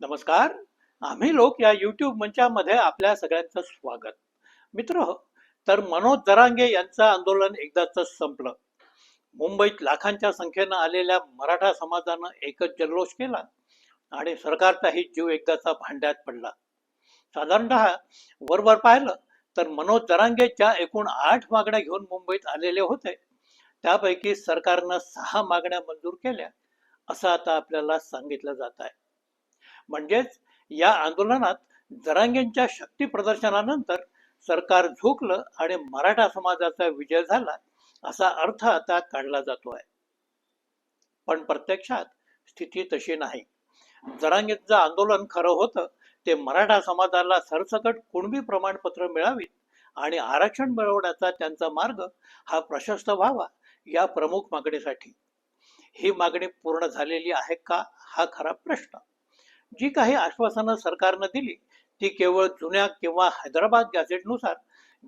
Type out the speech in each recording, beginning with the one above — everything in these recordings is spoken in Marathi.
नमस्कार. आम्ही लोक या युट्यूब मंचामध्ये आपल्या सगळ्यांचं स्वागत. मित्र तर मनोज जरांगे यांचं आंदोलन एकदाच संपलं. मुंबईत लाखांच्या संख्येनं आलेल्या मराठा समाजानं एकच जल्लोष केला आणि सरकारचाही जीव एकदाचा भांड्यात पडला. साधारणतः वरवर पाहिलं तर मनोज जरांगे ज्या एकूण आठ मागण्या घेऊन मुंबईत आलेले होते. त्यापैकी सरकारनं सहा मागण्या मंजूर केल्या असं आता आपल्याला सांगितलं जात आहे. म्हणजेच या आंदोलनात जरांगेंच्या शक्ती प्रदर्शनानंतर सरकार झोकलं आणि मराठा समाजाचा विजय झाला असा अर्थ आता काढला जातो आहे पण प्रत्यक्षात स्थिती तशी नाही. जरांगेंचं आंदोलन खरं होतं ते मराठा समाजाला सरसकट कुणबी प्रमाणपत्र मिळावीत आणि आरक्षण मिळवण्याचा त्यांचा मार्ग हा प्रशस्त व्हावा या प्रमुख मागणीसाठी. ही मागणी पूर्ण झालेली आहे का? हा खरा प्रश्न. जी काही आश्वासनं सरकारनं दिली ती केवळ जुन्या किंवा हैदराबाद गॅझेटनुसार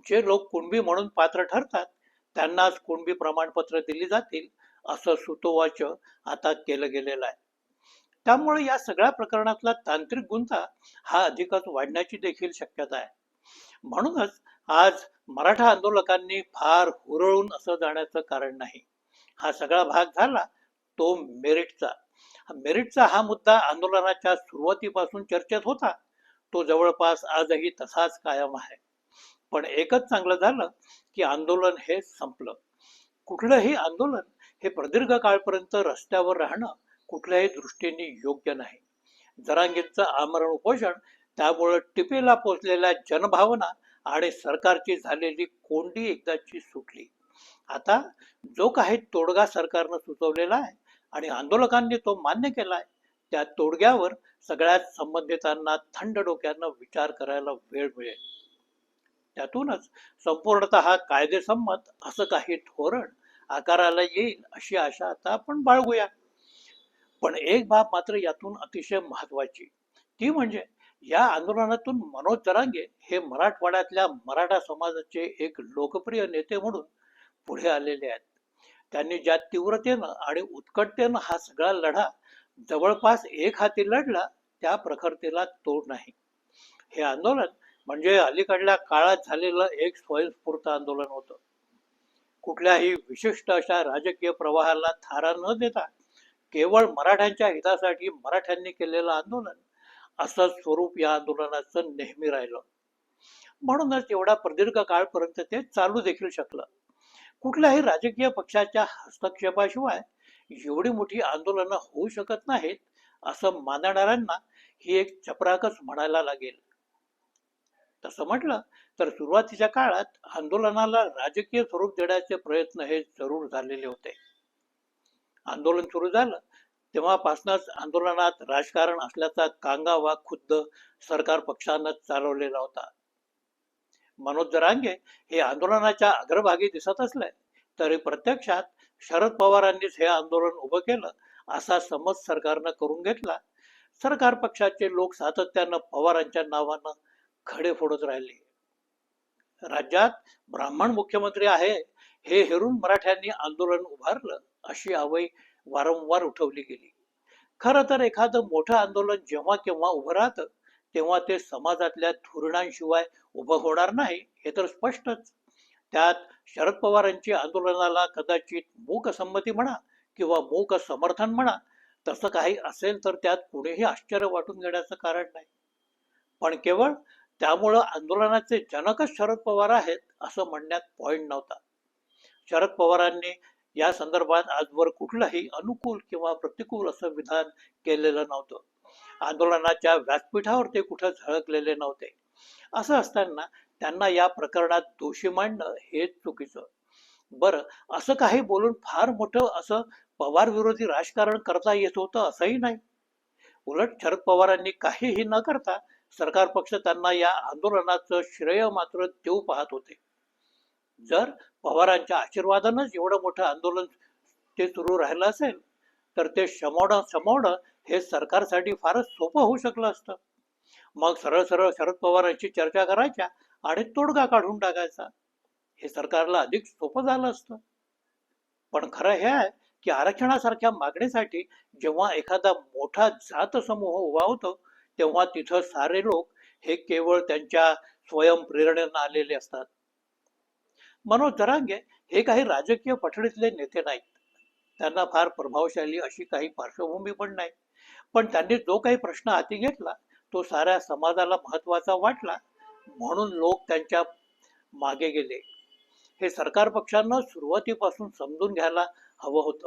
जे लोक कुणबी म्हणून पात्र ठरतात त्यांनाच कुणबी प्रमाणपत्र दिली जातील असं सुतोवाच आता केलं गेलेलं आहे. त्यामुळे या सगळ्या प्रकरणातला तांत्रिक गुंता हा अधिकच वाढण्याची देखील शक्यता आहे. म्हणूनच आज मराठा आंदोलकांनी फार हुरळून असं जाण्याचं कारण नाही. हा सगळा भाग झाला तो मेरिटचा. मेरिटचा हा मुद्दा आंदोलनाच्या सुरुवातीपासून चर्चेत होता. तो जवळपास आजही तसाच कायम आहे. पण एकच चांगलं झालं की आंदोलन हे संपलं. कुठलंही आंदोलन हे प्रदीर्घ काळपर्यंत रस्त्यावर राहणं कुठल्याही दृष्टीने योग्य नाही. जरांगींचं आमरण उपोषण त्यामुळं टिपेला पोचलेल्या जनभावना आणि सरकारची झालेली कोंडी एकदाची सुटली. आता जो काही तोडगा सरकारनं सुचवलेला आहे आणि आंदोलकांनी तो मान्य केलाय त्या तोडग्यावर सगळ्याच संबंधितांना थंड डोक्यानं विचार करायला वेळ मिळेल. त्यातूनच संपूर्णतः कायदेसंमत असं काही धोरण आकाराला येईल अशी आशा आता आपण बाळगूया. पण एक बाब मात्र यातून अतिशय महत्वाची ती म्हणजे या आंदोलनातून मनोज जरांगे हे मराठवाड्यातल्या मराठा समाजाचे एक लोकप्रिय नेते म्हणून पुढे आलेले आहेत. त्यांनी ज्या तीव्रतेनं आणि उत्कटतेनं हा सगळा लढा जवळपास एक हाती लढला त्या प्रखरतेला तोड नाही. हे आंदोलन म्हणजे अलीकडल्या काळात झालेलं एक स्वयंस्फूर्त आंदोलन होतं. कुठल्याही विशिष्ट अशा राजकीय प्रवाहाला थारा न देता केवळ मराठ्यांच्या हितासाठी मराठ्यांनी केलेलं आंदोलन असं स्वरूप या आंदोलनाचं नेहमी राहिलं. म्हणूनच एवढा प्रदीर्घ काळपर्यंत ते चालू देखील शकलं. कुठल्याही राजकीय पक्षाच्या हस्तक्षेपाशिवाय एवढी मोठी आंदोलनं होऊ शकत नाहीत असं मानणाऱ्यांना ही एक चपराकच म्हणायला लागेल. तसं म्हटलं तर सुरुवातीच्या काळात आंदोलनाला राजकीय स्वरूप देण्याचे प्रयत्न हे जरूर झालेले होते. आंदोलन सुरू झालं तेव्हापासूनच आंदोलनात राजकारण असल्याचा कांगावा खुद्द सरकार पक्षानं चालवलेला होता. मनोज जरांगे हे आंदोलनाच्या अग्रभागी दिसत असले तरी प्रत्यक्षात शरद पवारांनीच हे आंदोलन उभं केलं असा समज सरकारनं करून घेतला. सरकार पक्षाचे लोक सातत्यानं पवारांच्या नावानं खडे फोडत राहिले. राज्यात ब्राह्मण मुख्यमंत्री आहे हे हेरून मराठ्यांनी आंदोलन उभारलं अशी आवई वारंवार उठवली गेली. खरं तर एखादं मोठं आंदोलन जेव्हा केव्हा उभं राहतं तेव्हा ते समाजातल्या धोरणांशिवाय उभं होणार नाही हे तर स्पष्टच. त्यात शरद पवारांची आंदोलनाला कदाचित मूक संमती म्हणा किंवा मूक समर्थन म्हणा तसं काही असेल तर त्यात कुणीही आश्चर्य वाटून घेण्याचं कारण नाही. पण केवळ त्यामुळं आंदोलनाचे जनकच शरद पवार आहेत असं म्हणण्यात पॉइंट नव्हता. शरद पवारांनी या संदर्भात आजवर कुठलंही अनुकूल किंवा प्रतिकूल असं विधान केलेलं नव्हतं. आंदोलनाच्या व्यासपीठावर ते कुठं झळकलेले नव्हते. असं असताना त्यांना या प्रकरणात दोषी मांडणं हे चुकीचं. बरं असं काही बोलून फार मोठं असं पवार विरोधी राजकारण करता येत होतं असंही नाही. उलट शरद पवारांनी काहीही न करता सरकार पक्ष त्यांना या आंदोलनाचं श्रेय मात्र देऊ पाहत होते. जर पवारांच्या आशीर्वादानंच एवढं मोठं आंदोलन ते सुरू राहिलं असेल तर ते शमवणं समवणं हे सरकारसाठी फारच सोपं होऊ शकलं असतं. मग सरळ सरळ शरद पवारांची चर्चा करायच्या आणि तोडगा काढून टाकायचा. हे सरकारला अधिक सोपं झालं असतं. पण खरं हे आहे की आरक्षणासारख्या मागणीसाठी जेव्हा एखादा मोठा जात समूह उभा होतो तेव्हा तिथं सारे लोक हे केवळ त्यांच्या स्वयंप्रेरणेनं आलेले असतात. मनोज जरांगे हे काही राजकीय पठडीतले नेते नाहीत. त्यांना फार प्रभावशाली अशी काही पार्श्वभूमी पण नाही. पण त्यांनी जो काही प्रश्न हाती घेतला तो साऱ्या समाजाला महत्त्वाचा वाटला. म्हणून लोक त्यांच्या मागे गेले. हे सरकार पक्षांना सुरुवातीपासून समजून घ्यायला हवं होतं.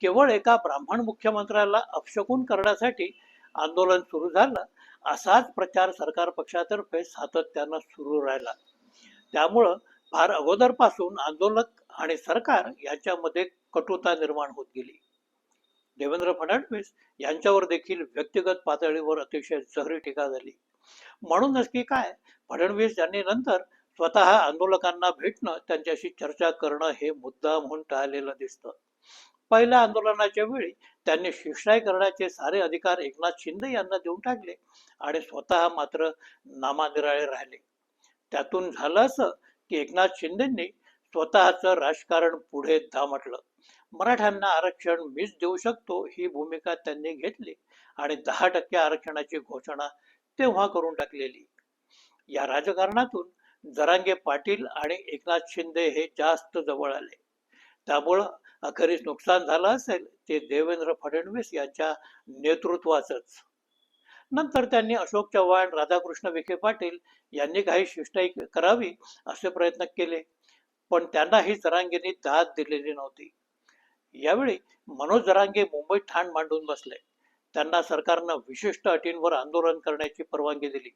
केवळ एका ब्राह्मण मुख्यमंत्र्याला अपशकून करण्यासाठी आंदोलन सुरू झालं असाच प्रचार सरकार पक्षातर्फे सातत्यानं सुरू राहिला. त्यामुळं फार अगोदरपासून आंदोलक आणि सरकार यांच्यामध्ये कटुता निर्माण होत गेली. देवेंद्र फडणवीस यांच्यावर देखील व्यक्तिगत पातळीवर अतिशय जहरी टीका झाली. म्हणूनच की काय फडणवीस यांनी नंतर स्वतः आंदोलकांना भेटणं त्यांच्याशी चर्चा करणं हे मुद्दा म्हणून टाळलेलं दिसतं. पहिल्या आंदोलनाच्या वेळी त्यांनी शिक्षाई करण्याचे सारे अधिकार एकनाथ शिंदे यांना देऊन टाकले आणि स्वतः मात्र नामानिराळे राहिले. त्यातून झालं असं की एकनाथ शिंदेंनी स्वतःचं राजकारण पुढे दामटलं मराठ्यांना आरक्षण मीच देऊ शकतो ही भूमिका त्यांनी घेतली. आणि दहा टक्के आरक्षणाची घोषणा तेव्हा करून टाकलेली. या राजकारणातून जरांगे पाटील आणि एकनाथ शिंदे हे जास्त जवळ आले. त्यामुळं अखेरीस नुकसान झालं असेल ते देवेंद्र फडणवीस यांच्या नेतृत्वाचंच. नंतर त्यांनी अशोक चव्हाण राधाकृष्ण विखे पाटील यांनी काही शिष्टाई करावी असे प्रयत्न केले. पण त्यांनाही जरांगेंनी दाद दिलेली नव्हती. यावेळी मनोज जरांगे मुंबईत ठाण मांडून बसले. त्यांना सरकारनं विशिष्ट अटींवर आंदोलन करण्याची परवानगी दिली.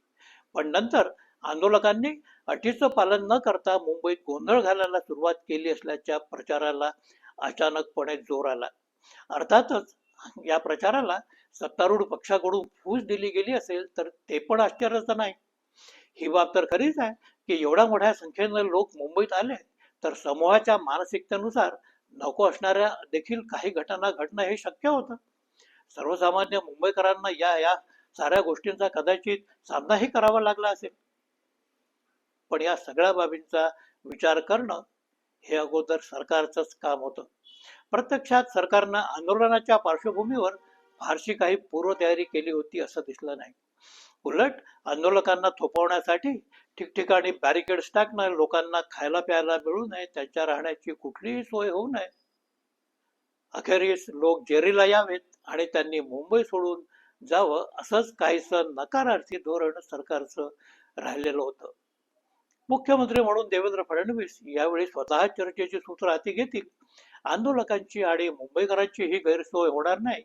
पण नंतर आंदोलकांनी अटीचं पालन न करता मुंबईत गोंधळ घालायला सुरुवात केली असल्याच्या प्रचाराला अचानकपणे जोर आला. अर्थातच या प्रचाराला सत्तारूढ पक्षाकडून फूस दिली गेली असेल तर ते पण आश्चर्याचं नाही. ही बाब तर खरीच आहे की एवढ्या मोठ्या संख्येनं लोक मुंबईत आले तर समूहाच्या मानसिकतेनुसार नको असणाऱ्या देखील काही घटना घडणं हे शक्य होतं. सर्वसामान्य मुंबईकरांना या या साऱ्या गोष्टींचा कदाचित सामनाही करावा लागला असेल. पण या सगळ्या बाबींचा विचार करणं हे अगोदर सरकारचंच काम होतं. प्रत्यक्षात सरकारनं आंदोलनाच्या पार्श्वभूमीवर फारशी काही पूर्वतयारी केली होती असं दिसलं नाही. उलट आंदोलकांना थोपवण्यासाठी ठिकठिकाणी बॅरिकेड्स टाकणार लोकांना खायला प्यायला मिळू नये त्यांच्या राहण्याची कुठलीही सोय होऊ नये. अखेरीस लोक जेरीला यावेत आणि त्यांनी मुंबई सोडून जावं असंच काहीसं नकारार्थी धोरण सरकारचं राहिलेलं होतं. मुख्यमंत्री म्हणून देवेंद्र फडणवीस यावेळी स्वतः चर्चेची सूत्र हाती घेतील. आंदोलकांची आणि मुंबईकरांची ही गैरसोय होणार नाही.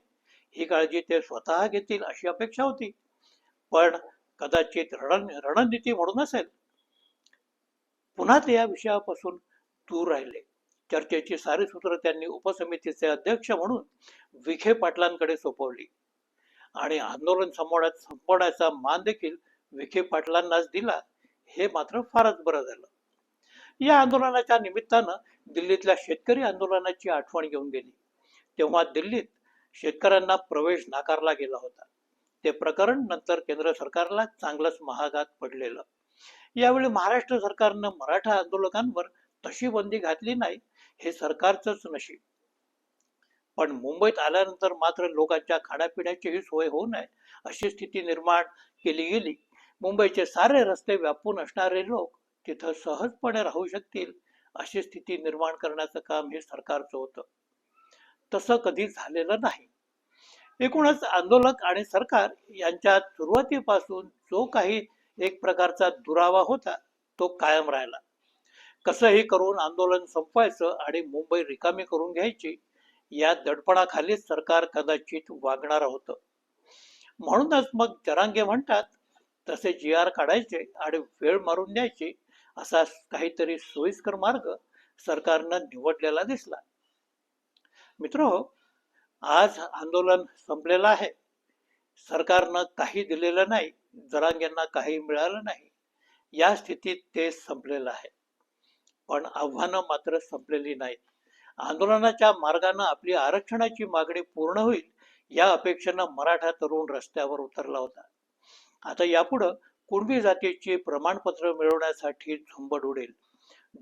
ही काळजी ते स्वतः घेतील अशी अपेक्षा होती. पण कदाचित रण रणनीती म्हणून असेल. पुन्हा ते या विषयापासून दूर राहिले. चर्चेची सारी सूत्र त्यांनी उपसमितीचे अध्यक्ष म्हणून विखे पाटलांकडे सोपवली. आणि आंदोलन संपवण्यात संपवण्याचा मान देखील विखे पाटलांनाच दिला हे मात्र फारच बरं झालं. या आंदोलनाच्या निमित्तानं दिल्लीतल्या शेतकरी आंदोलनाची आठवण घेऊन गेली. तेव्हा दिल्लीत शेतकऱ्यांना प्रवेश नाकारला गेला होता. ते प्रकरण नंतर केंद्र सरकारला चांगलंच महागात पडलेलं. यावेळी महाराष्ट्र सरकारनं मराठा आंदोलकांवर तशी बंदी घातली नाही हे सरकारचंच नशीब. पण मुंबईत आल्यानंतर मात्र लोकांच्या खाण्यापिण्याचीही सोय होऊ नये अशी स्थिती निर्माण केली गेली. मुंबईचे सारे रस्ते व्यापून असणारे लोक तिथं सहजपणे राहू शकतील अशी स्थिती निर्माण करण्याचं काम हे सरकारचं होतं. तसं कधी झालेलं नाही. एकूणच आंदोलक आणि सरकार यांच्यात सुरुवातीपासून जो काही एक प्रकारचा दुरावा होता तो कायम राहिला. कसंही करून आंदोलन संपवायचं आणि मुंबई रिकामी करून घ्यायची या दडपणाखालीच सरकार कदाचित वागणार होतं. म्हणूनच मग जरांगे म्हणतात तसे जी आर काढायचे आणि वेळ मारून द्यायची असा काहीतरी सोयीस्कर मार्ग सरकारनं निवडलेला दिसला. मित्र आज आंदोलन संपलेलं आहे. सरकारनं काही दिलेलं नाही जरांग्यांना काही मिळालं नाही. या स्थितीत ते संपलेलं आहे. पण आव्हानं मात्र संपलेली नाहीत. आंदोलनाच्या मार्गानं आपली आरक्षणाची मागणी पूर्ण होईल या अपेक्षेनं मराठा तरुण रस्त्यावर उतरला होता. आता यापुढं कुणबी जातीची प्रमाणपत्र मिळवण्यासाठी झुंबड उडेल.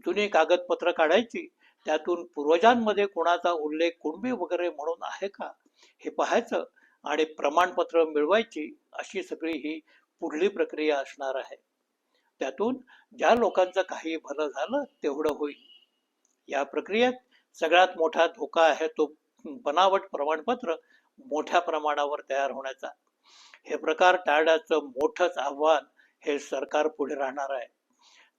जुनी कागदपत्र काढायची त्यातून पूर्वजांमध्ये कोणाचा उल्लेख कुणबी वगैरे म्हणून आहे का? हे पाहायचं आणि प्रमाणपत्र मिळवायची अशी सगळी ही पुढली प्रक्रिया असणार आहे. त्यातून ज्या लोकांचं काही भलं झालं तेवढं होईल. या प्रक्रियेत सगळ्यात मोठा धोका आहे तो बनावट प्रमाणपत्र मोठ्या प्रमाणावर तयार होण्याचा. हे प्रकार टाळण्याचं मोठंच आव्हान हे सरकार पुढे राहणार आहे.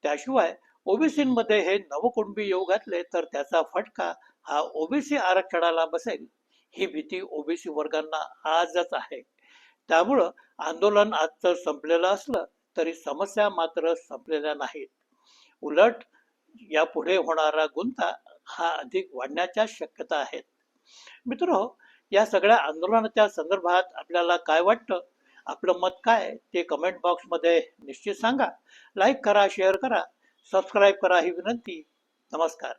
त्याशिवाय ओबीसीमध्ये हे नवकुणबी योग घातले तर त्याचा फटका हा ओबीसी आरक्षणाला बसेल. ही भीती ओबीसी वर्गांना आजच आहे. त्यामुळं आंदोलन आजचं संपलेलं असलं तरी समस्या मात्र संपलेल्या नाहीत. उलट यापुढे होणारा गुंता हा अधिक वाढण्याच्या शक्यता आहेत. मित्र या सगळ्या आंदोलनाच्या संदर्भात आपल्याला काय वाटतं? आपलं मत काय ते कमेंट बॉक्समध्ये निश्चित सांगा. लाईक करा शेअर करा. सबस्क्राईब करा ही विनंती. नमस्कार.